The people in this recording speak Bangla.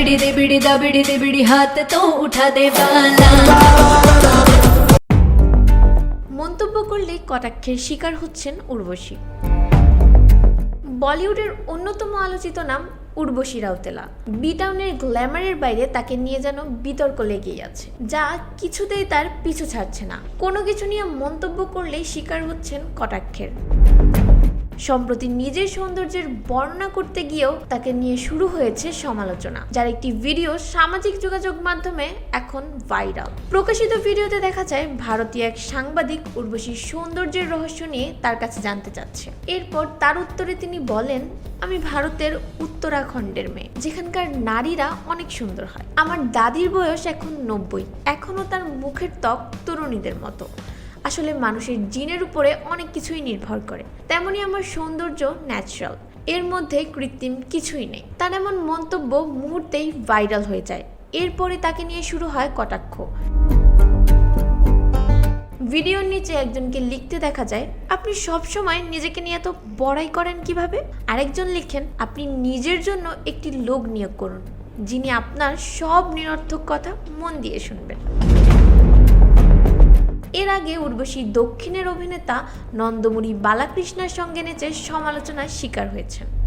दबिड़ी दे बिड़ी दबिड़ी दे बिड़ी हाथ तो उठा दे बाला মন্তব্য করলে কটাক্ষের শিকার হচ্ছেন উর্বশী বলিউডের অন্যতম আলোচিত নাম উর্বশী রাউতেলা বি টাউনের গ্ল্যামারের বাইরে তাকে নিয়ে যেন বিতর্ক লেগেই আছে যা কিছুতেই তার পিছু ছাড়ছে না কোনো কিছু নিয়ে মন্তব্য করলেই শিকার হচ্ছেন কটাক্ষের সম্প্রতি নিজের সৌন্দর্যের বর্ণনা করতে গিয়েও তাকে নিয়ে শুরু হয়েছে সমালোচনা, যার একটি ভিডিও সামাজিক যোগাযোগ মাধ্যমে এখন ভাইরাল। প্রকাশিত ভিডিওতে দেখা যায়, ভারতীয় এক সাংবাদিক উর্বশীর সৌন্দর্যের রহস্য নিয়ে তার কাছে জানতে চাচ্ছে। এরপর তার উত্তরে তিনি বলেন, আমি ভারতের উত্তরাখণ্ডের মেয়ে, যেখানকার নারীরা অনেক সুন্দর হয়। আমার দাদির বয়স এখন নব্বই। এখনও তার মুখের ত্বক তরুণীদের মতো। আসলে মানুষের জিনের উপরে অনেক কিছুই নির্ভর করে। তেমনি আমার সৌন্দর্য ন্যাচারাল এর মধ্যে কৃত্রিম কিছুই নেই। তার এমন মন্তব্য মুহূর্তেই ভাইরাল হয়ে যায়। এরপরে তাকে নিয়ে শুরু হয় কটাক্ষ। ভিডিওর নিচে একজনকে লিখতে দেখা যায়, আপনি সব সময় নিজেকে নিয়ে এত বড়াই করেন কীভাবে? আরেকজন লিখেন, আপনি নিজের জন্য একটি লোক নিয়োগ করুন, যিনি আপনার সব নিরর্থক কথা মন দিয়ে শুনবেন। এর আগে উর্বশী দক্ষিণের অভিনেতা নন্দমুরি বালাকৃষ্ণার সঙ্গে নেচে সমালোচনার শিকার হয়েছেন।